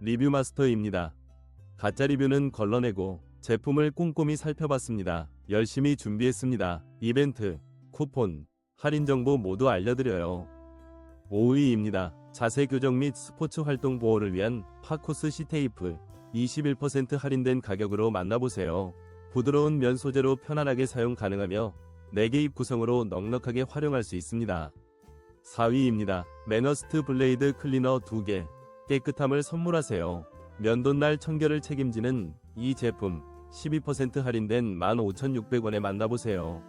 리뷰 마스터입니다. 가짜 리뷰는 걸러내고 제품을 꼼꼼히 살펴봤습니다. 열심히 준비했습니다. 이벤트, 쿠폰, 할인 정보 모두 알려드려요. 5위입니다. 자세 교정 및 스포츠 활동 보호를 위한 파코스 시테이프 21% 할인된 가격으로 만나보세요. 부드러운 면 소재로 편안하게 사용 가능하며 4개 입 구성으로 넉넉하게 활용할 수 있습니다. 4위입니다. 매너스트 블레이드 클리너 2개 깨끗함을 선물하세요. 면도날 청결을 책임지는 이 제품 12% 할인된 15,600원에 만나보세요.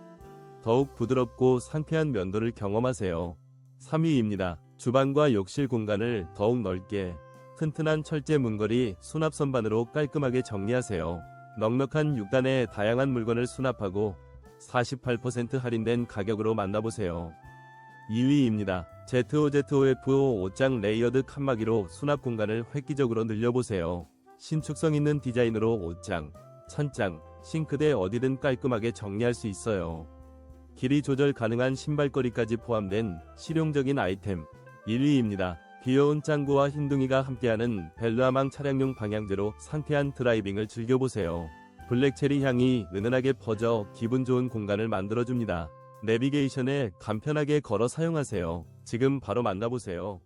더욱 부드럽고 상쾌한 면도를 경험하세요. 3위입니다. 주방과 욕실 공간을 더욱 넓게 튼튼한 철제 문거리 수납 선반으로 깔끔하게 정리하세요. 넉넉한 6단의 다양한 물건을 수납하고 48% 할인된 가격으로 만나보세요. 2위입니다. ZOZOF5 옷장 레이어드 칸막이로 수납 공간을 획기적으로 늘려보세요. 신축성 있는 디자인으로 옷장, 천장, 싱크대 어디든 깔끔하게 정리할 수 있어요. 길이 조절 가능한 신발거리까지 포함된 실용적인 아이템 1위입니다. 귀여운 짱구와 흰둥이가 함께하는 벨루아망 차량용 방향제로 상쾌한 드라이빙을 즐겨보세요. 블랙체리 향이 은은하게 퍼져 기분 좋은 공간을 만들어줍니다. 내비게이션에 간편하게 걸어 사용하세요. 지금 바로 만나보세요.